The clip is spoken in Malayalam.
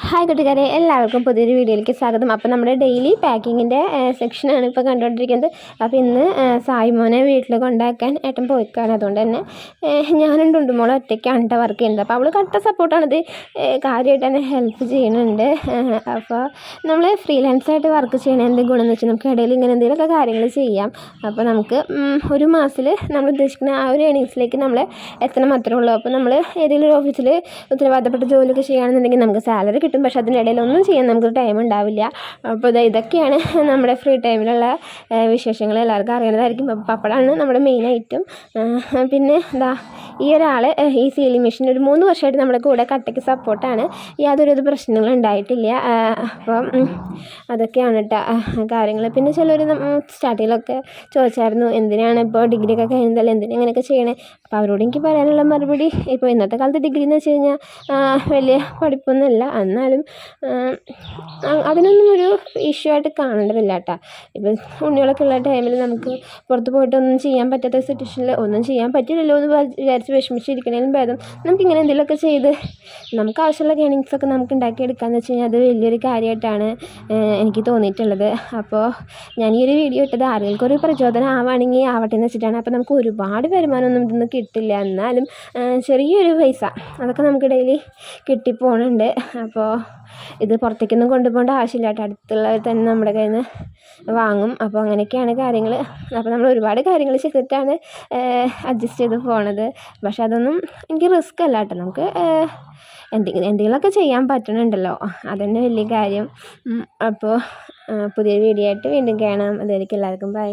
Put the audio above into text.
ഹായ് കൂട്ടുകാരെ എല്ലാവർക്കും പുതിയൊരു വീഡിയോയിലേക്ക് സ്വാഗതം. അപ്പോൾ നമ്മുടെ ഡെയിലി പാക്കിങ്ങിന്റെ സെക്ഷനാണ് ഇപ്പോൾ കണ്ടുകൊണ്ടിരിക്കുന്നത്. അപ്പോൾ ഇന്ന് സായിമോനെ വീട്ടിൽ കൊണ്ടാക്കാൻ ഏട്ടൻ പോയിക്കാണ്. അതുകൊണ്ട് തന്നെ ഞാനും ഡുണ്ടുമോളും ഒറ്റയ്ക്കാണ് കേട്ടോ വർക്ക് ചെയ്യുന്നത്. അപ്പോൾ അവൾ കട്ട സപ്പോർട്ടാണിത് കാര്യമായിട്ട് തന്നെ ഹെൽപ്പ് ചെയ്യുന്നുണ്ട്. അപ്പോൾ നമ്മൾ ഫ്രീലാൻസായിട്ട് വർക്ക് ചെയ്യണ എന്ത് ഗുണം എന്ന് വെച്ചാൽ നമുക്ക് ഇടയിൽ ഇങ്ങനെ എന്തെങ്കിലുമൊക്കെ കാര്യങ്ങൾ ചെയ്യാം. അപ്പോൾ നമുക്ക് ഒരു മാസത്തിൽ നമ്മൾ ഉദ്ദേശിക്കുന്ന ആ ഒരു ഏണിങ്സിലേക്ക് നമ്മൾ എത്തണം മാത്രമേ ഉള്ളൂ. അപ്പോൾ നമ്മൾ ഏതെങ്കിലും ഒരു ഓഫീസിൽ ഉത്തരവാദപ്പെട്ട ജോലിയൊക്കെ ചെയ്യുകയാണെന്നുണ്ടെങ്കിൽ നമുക്ക് സാലറി കിട്ടും. പക്ഷെ അതിനിടയിൽ ഒന്നും ചെയ്യാൻ നമുക്ക് ടൈം ഉണ്ടാവില്ല. അപ്പോൾ ഇതൊക്കെയാണ് നമ്മുടെ ഫ്രീ ടൈമിലുള്ള വിശേഷങ്ങൾ എല്ലാവർക്കും അറിയുന്നതായിരിക്കും. പപ്പടമാണ് നമ്മുടെ മെയിൻ ഐറ്റം പിന്നെ എന്താ ഈ ഒരാൾ ഈ സീലിംഗ് മെഷീൻ ഒരു മൂന്ന് വർഷമായിട്ട് നമ്മുടെ കൂടെ കട്ടയ്ക്ക് സപ്പോർട്ടാണ് യാതൊരു പ്രശ്നങ്ങളും ഉണ്ടായിട്ടില്ല. അപ്പം അതൊക്കെയാണ് കേട്ടോ കാര്യങ്ങൾ പിന്നെ ചിലർ സ്റ്റാർട്ടിങ്ങിലൊക്കെ ചോദിച്ചായിരുന്നു എന്തിനാണ് ഇപ്പോൾ ഡിഗ്രി ഒക്കെ കഴിഞ്ഞതല്ലേ എന്തിനാ ഇങ്ങനെയൊക്കെ ചെയ്യണേ? അപ്പോൾ അവരോട് എനിക്ക് പറയാനുള്ള മറുപടി ഇപ്പോൾ ഇന്നത്തെ കാലത്ത് ഡിഗ്രി എന്ന് വെച്ച് കഴിഞ്ഞാൽ വലിയ പഠിപ്പൊന്നുമല്ല. എന്നാലും അതിനൊന്നും ഒരു ഇഷ്യൂ ആയിട്ട് കാണേണ്ടതില്ല കേട്ടോ ഇപ്പം ഉണ്ണികളൊക്കെ ഉള്ള ടൈമിൽ നമുക്ക് പുറത്ത് പോയിട്ട് ഒന്നും ചെയ്യാൻ പറ്റാത്ത സിറ്റുവേഷനിൽ ഒന്നും ചെയ്യാൻ പറ്റില്ലല്ലോ എന്ന് വിചാരിച്ച് വിഷമിച്ചിരിക്കണേലും ഭേദം. നമുക്കിങ്ങനെ എന്തെങ്കിലുമൊക്കെ ചെയ്ത് നമുക്ക് ആവശ്യമുള്ള ഒക്കെ നമുക്ക് ഉണ്ടാക്കിയെടുക്കാന്ന് വെച്ച് കഴിഞ്ഞാൽ അത് വലിയൊരു കാര്യമായിട്ടാണ് എനിക്ക് തോന്നിയിട്ടുള്ളത്. അപ്പോൾ ഞാൻ ഈ ഒരു വീഡിയോ ഇട്ടത് ആരെങ്കിലും ഒരു പ്രചോദനം ആവുകയാണെങ്കിൽ ആവട്ടെ എന്ന് വെച്ചിട്ടാണ്. അപ്പോൾ നമുക്ക് ഒരുപാട് വരുമാനമൊന്നും ഇതൊന്നും കിട്ടില്ല. എന്നാലും ചെറിയൊരു പൈസ അതൊക്കെ നമുക്ക് ഡെയിലി കിട്ടിപ്പോണുണ്ട്. അപ്പോൾ ഇത് പുറത്തേക്കൊന്നും കൊണ്ടുപോകേണ്ട ആവശ്യമില്ല. കേട്ടോ. അടുത്തുള്ളവർ തന്നെ നമ്മുടെ കയ്യിൽ നിന്ന് വാങ്ങും. അപ്പോൾ അങ്ങനെയൊക്കെയാണ് കാര്യങ്ങൾ അപ്പോൾ നമ്മൾ ഒരുപാട് കാര്യങ്ങൾ ചെയ്തിട്ടാണ് അഡ്ജസ്റ്റ് ചെയ്ത് പോണത്. പക്ഷെ അതൊന്നും എനിക്ക് റിസ്ക് അല്ല കേട്ടോ. നമുക്ക് എന്തെങ്കിലും എന്തെങ്കിലുമൊക്കെ ചെയ്യാൻ പറ്റണുണ്ടല്ലോ. അതന്നെ വലിയ കാര്യം. അപ്പോൾ പുതിയ വീഡിയോ ആയിട്ട് വീണ്ടും കാണാം. അതുവരെയ്ക്കും എല്ലാവർക്കും ബൈ